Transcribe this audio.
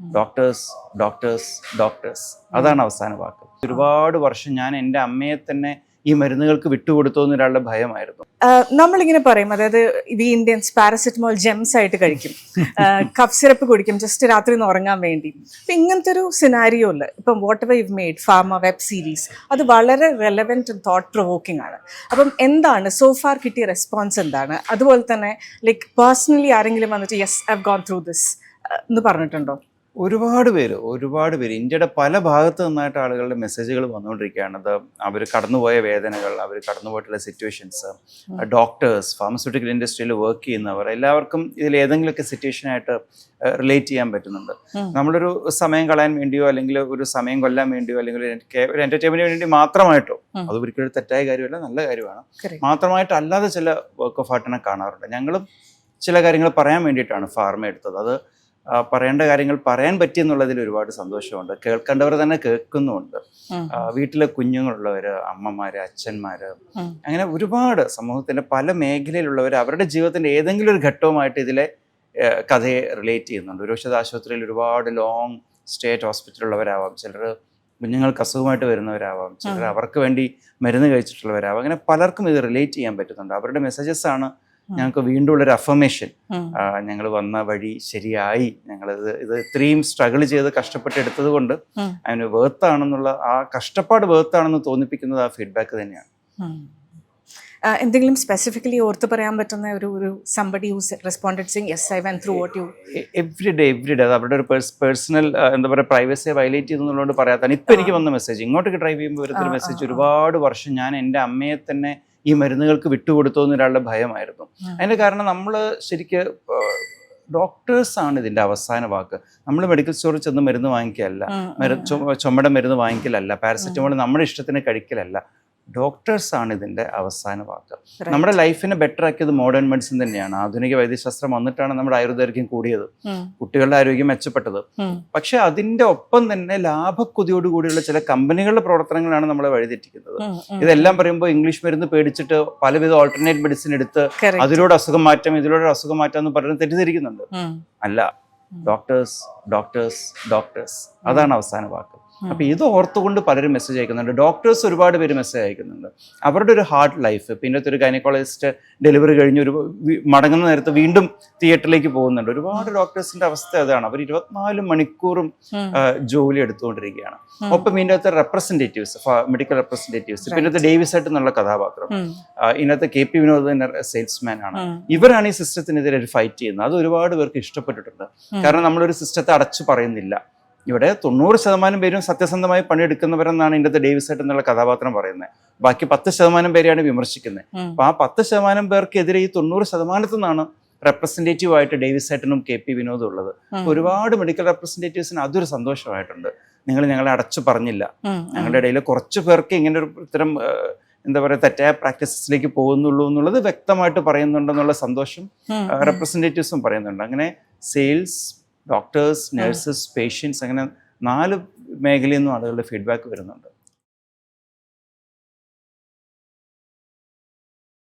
Doctors doctors doctors. അതാണ് അവസാന വാക്ക്. ഒരുപാട് വർഷം ഞാൻ എന്റെ അമ്മയെ തന്നെ ഈ മരുന്നുകൾക്ക് വിട്ടുകൊടുത്തു എന്നൊരാളുടെ ഭയമായിരുന്നു. നമ്മളിങ്ങനെ പറയും അതായത് വി ഇന്ത്യൻസ് പാരസെറ്റമോൾ ജെംസ് ആയിട്ട് കഴിക്കും. കഫ് സിറപ്പ് കുടിക്കും ജസ്റ്റ് രാത്രി ഒന്ന് ഉറങ്ങാൻ വേണ്ടി. അപ്പം ഇങ്ങനത്തെ ഒരു സിനാരിയോയിൽ ഇപ്പം whatever you made pharma web series അത് വളരെ റെലവെന്റ് തോട്ട് പ്രൊവോക്കിംഗ് ആണ്. അപ്പം എന്താണ് സോ ഫാർ കിട്ടിയ റെസ്പോൺസ് എന്താണ്? അതുപോലെ തന്നെ ലൈക്ക് പേഴ്സണലി ആരെങ്കിലും വന്നിട്ട് yes I gone through this എന്ന് പറഞ്ഞിട്ടുണ്ടോ? ഒരുപാട് പേര് ഒരുപാട് പേര്. ഇന്ത്യയുടെ പല ഭാഗത്തു നിന്നായിട്ട് ആളുകളുടെ മെസ്സേജുകൾ വന്നുകൊണ്ടിരിക്കുകയാണ്. അത് അവർ കടന്നുപോയ വേദനകൾ അവർ കടന്നുപോയിട്ടുള്ള സിറ്റുവേഷൻസ് ഡോക്ടേഴ്സ് ഫാർമസ്യൂട്ടിക്കൽ ഇൻഡസ്ട്രിയിൽ വർക്ക് ചെയ്യുന്നവർ എല്ലാവർക്കും ഇതിൽ ഏതെങ്കിലുമൊക്കെ സിറ്റുവേഷനായിട്ട് റിലേറ്റ് ചെയ്യാൻ പറ്റുന്നുണ്ട്. നമ്മളൊരു സമയം കളയാൻ വേണ്ടിയോ അല്ലെങ്കിൽ ഒരു സമയം കൊല്ലാൻ വേണ്ടിയോ അല്ലെങ്കിൽ ഒരു- എന്റർടൈൻമെന്റിന് വേണ്ടി മാത്രമായിട്ടോ അത് ഒരിക്കലും തെറ്റായ കാര്യമല്ല നല്ല കാര്യമാണ്. മാത്രമായിട്ടല്ലാതെ മാത്രമായിട്ട് അല്ലാതെ ചില വർക്ക് ഓഫ് ആർട്ടിനെ കാണാറുണ്ട്. ഞങ്ങളും ചില കാര്യങ്ങൾ പറയാൻ വേണ്ടിയിട്ടാണ് ഫാർമ എടുത്തത്. അത് പറയേണ്ട കാര്യങ്ങൾ പറയാൻ പറ്റി എന്നുള്ളതിൽ ഒരുപാട് സന്തോഷമുണ്ട്. കേൾക്കേണ്ടവർ തന്നെ കേൾക്കുന്നുമുണ്ട്. വീട്ടിലെ കുഞ്ഞുങ്ങളുള്ളവർ അമ്മമാര് അച്ഛന്മാര്. അങ്ങനെ ഒരുപാട് സമൂഹത്തിന്റെ പല മേഖലയിലുള്ളവർ അവരുടെ ജീവിതത്തിന്റെ ഏതെങ്കിലും ഒരു ഘട്ടവുമായിട്ട് ഇതിലെ കഥയെ റിലേറ്റ് ചെയ്യുന്നുണ്ട്. ഒരു പക്ഷേ ആശുപത്രിയിൽ ഒരുപാട് ലോങ് സ്റ്റേറ്റ് ഹോസ്പിറ്റലുള്ളവരാവാം ചിലർ കുഞ്ഞുങ്ങൾക്ക് അസുഖമായിട്ട് വരുന്നവരാവാം. ചിലർ അവർക്ക് വേണ്ടി മരുന്ന് കഴിച്ചിട്ടുള്ളവരാവാം. അങ്ങനെ പലർക്കും ഇത് റിലേറ്റ് ചെയ്യാൻ പറ്റുന്നുണ്ട്. അവരുടെ മെസ്സേജസ് ആണ്. ഞങ്ങൾക്ക് വീണ്ടും ഉള്ളൊരു അഫർമേഷൻ. ഞങ്ങൾ വന്ന വഴി ശരിയായി. ഞങ്ങൾ ഇത് ഇത് ഇത്രയും സ്ട്രഗിൾ ചെയ്ത് കഷ്ടപ്പെട്ട് എടുത്തത് കൊണ്ട്. അതിന് വേർത്താണെന്നുള്ള ആ കഷ്ടപ്പാട് വേർത്താണെന്ന് തോന്നിപ്പിക്കുന്നത് ആ ഫീഡ്ബാക്ക് തന്നെയാണ്. എന്തെങ്കിലും സ്പെസിഫിക്കലി ഓർത്ത് പറയാൻ പറ്റുന്ന ഒരു ഒരു somebody use responded sing yes I went through what you every day every day അത് അവരുടെ ഒരു പേഴ്സണൽ എന്താ പറയുക പ്രൈവസിയെ വയലേറ്റ് ചെയ്തെന്നുള്ളതുകൊണ്ട് പറയാത്താണ് ഇപ്പം എനിക്ക് വന്ന മെസ്സേജ് ഇങ്ങോട്ടേക്ക് ഡ്രൈവ് ചെയ്യുമ്പോൾ ആ, മെസ്സേജ് ഒരുപാട് വർഷം ഞാൻ എന്റെ അമ്മയെ തന്നെ ഈ മരുന്നുകൾക്ക് വിട്ടുകൊടുത്തു എന്നൊരാളുടെ ഭയമായിരുന്നു. അതിന്റെ കാരണം നമ്മൾ ശരിക്ക് ഡോക്ടേഴ്സാണ് ഇതിന്റെ അവസാന വാക്ക്. നമ്മൾ മെഡിക്കൽ സ്റ്റോറിൽ ചെന്ന് മരുന്ന് ചുമ- ചുമയുടെ മരുന്ന് വാങ്ങിക്കലല്ല. പാരസെറ്റമോൾ നമ്മുടെ ഇഷ്ടത്തിന് കഴിക്കലല്ല. ഡോക്ടേഴ്സ് ആണ് ഇതിന്റെ അവസാന വാക്ക്. നമ്മുടെ ലൈഫിനെ ബെറ്റർ ആക്കിയത് മോഡേൺ മെഡിസിൻ തന്നെയാണ്. ആധുനിക വൈദ്യശാസ്ത്രം വന്നിട്ടാണ് നമ്മുടെ ആയുർദൈർഘ്യം കൂടിയത്. കുട്ടികളുടെ ആരോഗ്യം മെച്ചപ്പെട്ടത്. പക്ഷെ അതിന്റെ ഒപ്പം തന്നെ ലാഭക്കൊതിയോട് കൂടിയുള്ള ചില കമ്പനികളുടെ പ്രവർത്തനങ്ങളാണ് നമ്മളെ വഴിതെറ്റിക്കുന്നത്. ഇതെല്ലാം പറയുമ്പോൾ ഇംഗ്ലീഷ് മരുന്ന് പേടിച്ചിട്ട് പലവിധ ഓൾട്ടർനേറ്റ് മെഡിസിൻ എടുത്ത് അതിലൂടെ അസുഖം മാറ്റാം ഇതിലൂടെ അസുഖം മാറ്റാം എന്ന് പറഞ്ഞ് തെറ്റിദ്ധരിക്കുന്നുണ്ട്. അല്ല ഡോക്ടേഴ്സ് ഡോക്ടേഴ്സ് ഡോക്ടേഴ്സ് അതാണ് അവസാന വാക്ക്. അപ്പൊ ഇത് ഓർത്തുകൊണ്ട് പലരും മെസ്സേജ് അയക്കുന്നുണ്ട്. ഡോക്ടേഴ്സ് ഒരുപാട് പേര് മെസ്സേജ് അയക്കുന്നുണ്ട്. അവരുടെ ഒരു ഹാർഡ് ലൈഫ് പിന്നെ ഒരു ഗൈനക്കോളജിസ്റ്റ് ഡെലിവറി കഴിഞ്ഞ് ഒരു മടങ്ങുന്ന നേരത്ത് വീണ്ടും തിയേറ്ററിലേക്ക് പോകുന്നുണ്ട്. ഒരുപാട് ഡോക്ടേഴ്സിന്റെ അവസ്ഥ അതാണ്. അവർ ഇരുപത്തിനാല് മണിക്കൂറും ജോലി എടുത്തുകൊണ്ടിരിക്കുകയാണ്. ഒപ്പം ഇതിന്റെ അകത്ത് റെപ്രസെന്റേറ്റീവ്സ് മെഡിക്കൽ റെപ്രസെന്റേറ്റീവ്സ് പിന്നെ ഡേവിസ് ആയിട്ട് എന്നുള്ള കഥാപാത്രം. ഇതിനകത്ത് കെ പി വിനോദ് സെയിൽസ്മാൻ ആണ്. ഇവരാണ് ഈ സിസ്റ്റത്തിനെതിരെ ഒരു ഫൈറ്റ് ചെയ്യുന്നത്. അത് ഒരുപാട് പേർക്ക് ഇഷ്ടപ്പെട്ടിട്ടുണ്ട്. കാരണം നമ്മളൊരു സിസ്റ്റത്തെ അടച്ചു പറയുന്നില്ല. ഇവിടെ തൊണ്ണൂറ് ശതമാനം പേരും സത്യസന്ധമായി പണിയെടുക്കുന്നവരെന്നാണ് ഇതിന്റെ ഡേവിസ് ആയിട്ട് എന്നുള്ള കഥാപാത്രം പറയുന്നത്. ബാക്കി പത്ത് ശതമാനം പേരെയാണ് വിമർശിക്കുന്നത്. അപ്പൊ ആ പത്ത് ശതമാനം പേർക്കെതിരെ ഈ തൊണ്ണൂറ് ശതമാനത്തു നിന്നാണ് റെപ്രസെന്റേറ്റീവ് ആയിട്ട് ഡേവിസ് ആയിട്ടിനും കെ പി വിനോദും ഉള്ളത്. ഒരുപാട് മെഡിക്കൽ റെപ്രസെന്റേറ്റീവ്സിന് അതൊരു സന്തോഷമായിട്ടുണ്ട്. നിങ്ങൾ ഞങ്ങളെ അടച്ചു പറഞ്ഞില്ല. ഞങ്ങളുടെ ഇടയിൽ കുറച്ച് പേർക്ക് ഇങ്ങനെ ഒരു ഇത്തരം എന്താ പറയുക തെറ്റായ പ്രാക്ടീസസിലേക്ക് പോകുന്നുള്ളൂ എന്നുള്ളത് വ്യക്തമായിട്ട് പറയുന്നുണ്ടെന്നുള്ള സന്തോഷം റെപ്രസെന്റേറ്റീവ്സും പറയുന്നുണ്ട്. അങ്ങനെ സെയിൽസ് ഡോക്ടേഴ്സ് നഴ്സസ് പേഷ്യൻസ് അങ്ങനെ നാല് മേഖലയിൽ നിന്നും ആളുകളുടെ ഫീഡ്ബാക്ക് വരുന്നുണ്ട്.